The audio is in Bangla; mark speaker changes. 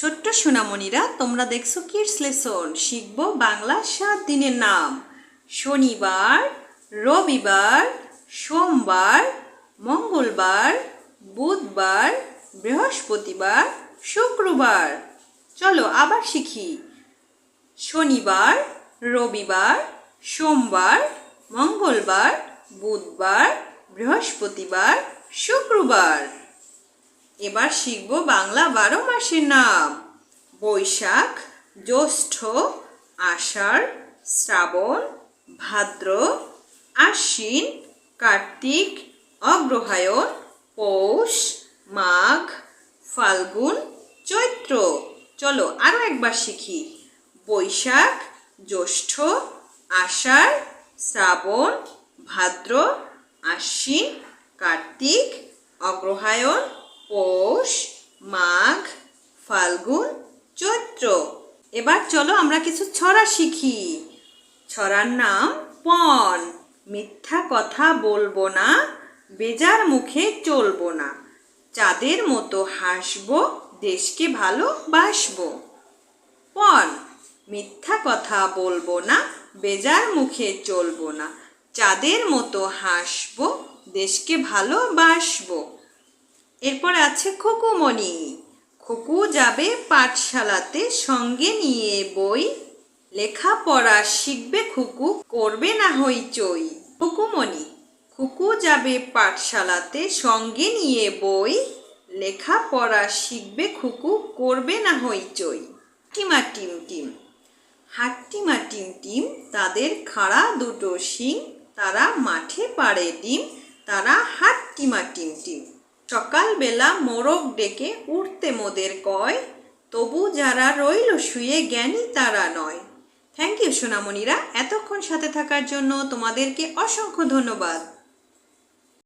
Speaker 1: ছোট্ট সোনামণিরা, তোমরা দেখছ কিডস লেসন শিখব বাংলা সাত দিনের নাম। শনিবার, রবিবার, সোমবার, মঙ্গলবার, বুধবার, বৃহস্পতিবার, শুক্রবার। চলো আবার শিখি। শনিবার, রবিবার, সোমবার, মঙ্গলবার, বুধবার, বৃহস্পতিবার, শুক্রবার। এবার শিখব বাংলা বারো মাসের নাম। বৈশাখ, জ্যৈষ্ঠ, আষাঢ়, শ্রাবণ, ভাদ্র, আশ্বিন, কার্তিক, অগ্রহায়ণ, পৌষ, মাঘ, ফাল্গুন, চৈত্র। চলো আরও একবার শিখি। বৈশাখ, জ্যৈষ্ঠ, আষাঢ়, শ্রাবণ, ভাদ্র, আশ্বিন, কার্তিক, অগ্রহায়ণ পৌষ, মাঘ, ফাল্গুন, চৈত্র। এবার চলো আমরা কিছু ছড়া শিখি। ছড়ার নাম পণ। মিথ্যা কথা বলব না, বেজার মুখে চলবো না। চাঁদের মতো হাসবো, দেশকে ভালোবাসবো। পণ। মিথ্যা কথা বলব না, বেজার মুখে চলবো না। চাঁদের মতো হাসবো, দেশকে ভালোবাসবো। এরপর আছে খোকুমণি। খুকু যাবে পাঠশালাতে সঙ্গে নিয়ে বই। লেখাপড়া শিখবে খুকু, করবে না হইচই খুকুমণি, খুকু যাবে পাঠশালাতে সঙ্গে নিয়ে বই। লেখাপড়া শিখবে খুকু, করবে না হইচই টিমা টিম টিম হাট্টিমা টিম টিম তাদের খাড়া দুটো শিং, তারা মাঠে পাড়ে ডিম, তারা হাট্টিমা টিম টিম সকালবেলা মোরগ ডেকে উঠতে মোদের কয়, তবু যারা রইল শুয়ে জ্ঞানী তারা নয়। থ্যাংক ইউ সোনামণিরা। এতক্ষণ সাথে থাকার জন্য তোমাদেরকে অসংখ্য ধন্যবাদ।